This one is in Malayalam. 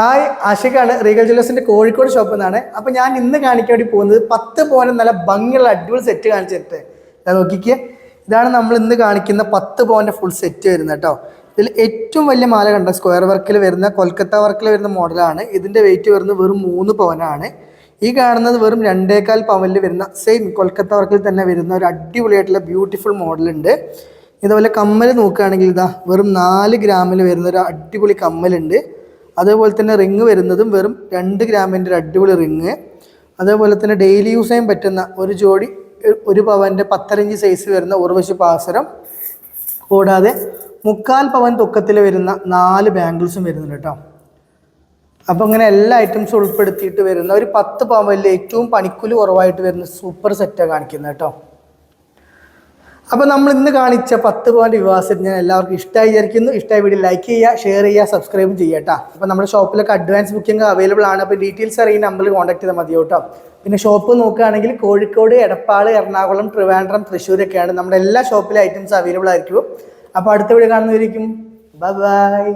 ഹായ് ആഷിഖാണ് റീഗൽ ജ്വല്ലേഴ്സിന്റെ കോഴിക്കോട് ഷോപ്പിൽ നിന്നാണ് അപ്പൊ ഞാൻ ഇന്ന് കാണിക്കാൻ വേണ്ടി പോകുന്നത് പത്ത് പവന് നല്ല ഭംഗിയുള്ള അടിപൊളി സെറ്റ് കാണിച്ചിട്ട്. ഞാൻ നോക്കിക്കേ. ഇതാണ് നമ്മൾ ഇന്ന് കാണിക്കുന്ന പത്ത് പവന്റെ ഫുൾ സെറ്റ് വരുന്നത് കേട്ടോ. ഇതിൽ ഏറ്റവും വലിയ മാല കണ്ട സ്ക്വയർ വർക്കിൽ വരുന്ന കൊൽക്കത്ത വർക്കിൽ വരുന്ന മോഡലാണ് ഇതിന്റെ വെയിറ്റ് വരുന്നത് വെറും മൂന്ന് പവനാണ് ഈ കാണുന്നത് വെറും രണ്ടേകാൽ പവനിൽ വരുന്ന സെയിം കൊൽക്കത്ത വർക്കിൽ തന്നെ വരുന്ന ഒരു അടിപൊളിയായിട്ടുള്ള ബ്യൂട്ടിഫുൾ മോഡലുണ്ട് ഇതുപോലെ കമ്മൽ നോക്കുകയാണെങ്കിൽ ഇതാ വെറും നാല് ഗ്രാമിൽ വരുന്ന ഒരു അടിപൊളി കമ്മലുണ്ട്. അതേപോലെ തന്നെ റിങ് വരുന്നതും വെറും രണ്ട് ഗ്രാമിന്റെ ഒരു അടിപൊളി റിങ് അതേപോലെ തന്നെ ഡെയിലി യൂസ് ചെയ്യാൻ പറ്റുന്ന ഒരു ജോഡി ഒരു പവന്റെ പത്തരഞ്ച് സൈസ് വരുന്ന ഉറവശി പാസരം. കൂടാതെ മുക്കാൽ പവൻ തുക്കത്തിൽ വരുന്ന നാല് ബാംഗിൾസും വരുന്നുണ്ട് കേട്ടോ. അപ്പോൾ അങ്ങനെ എല്ലാ ഐറ്റംസും ഉൾപ്പെടുത്തിയിട്ട് വരുന്ന ഒരു പത്ത് പവനിൽ ഏറ്റവും പണിക്കൂലി കുറവായിട്ട് വരുന്ന സൂപ്പർ സെറ്റാണ് കാണിക്കുന്നത് കേട്ടോ. അപ്പോൾ നമ്മൾ ഇന്ന് കാണിച്ച പത്ത് പോയിന്റ് വിവാസം ഞാൻ എല്ലാവർക്കും ഇഷ്ടമായി വിചാരിക്കുന്നു. ഇഷ്ടമായി വീഡിയോ ലൈക്ക് ചെയ്യുക ഷെയർ ചെയ്യുക സബ്സ്ക്രൈബ് ചെയ്യുക കേട്ടോ അപ്പോൾ നമ്മുടെ ഷോപ്പിലൊക്കെ അഡ്വാൻസ് ബുക്കിംഗ് അവൈലബിൾ ആണ്. അപ്പോൾ ഡീറ്റെയിൽസ് അറിയുന്ന നമ്പർ കോൺടാക്ട് ചെയ്താൽ മതി കേട്ടോ. പിന്നെ ഷോപ്പ് നോക്കുകയാണെങ്കിൽ കോഴിക്കോട് എടപ്പാൾ എറണാകുളം ട്രിവാൻഡ്രം തൃശ്ശൂരൊക്കെയാണ് നമ്മുടെ എല്ലാ ഷോപ്പിലെ ഐറ്റംസ് അവൈലബിൾ ആയിരിക്കും. അപ്പോൾ അടുത്ത വീഡിയോ കാണുന്നവരിക്കും ബൈ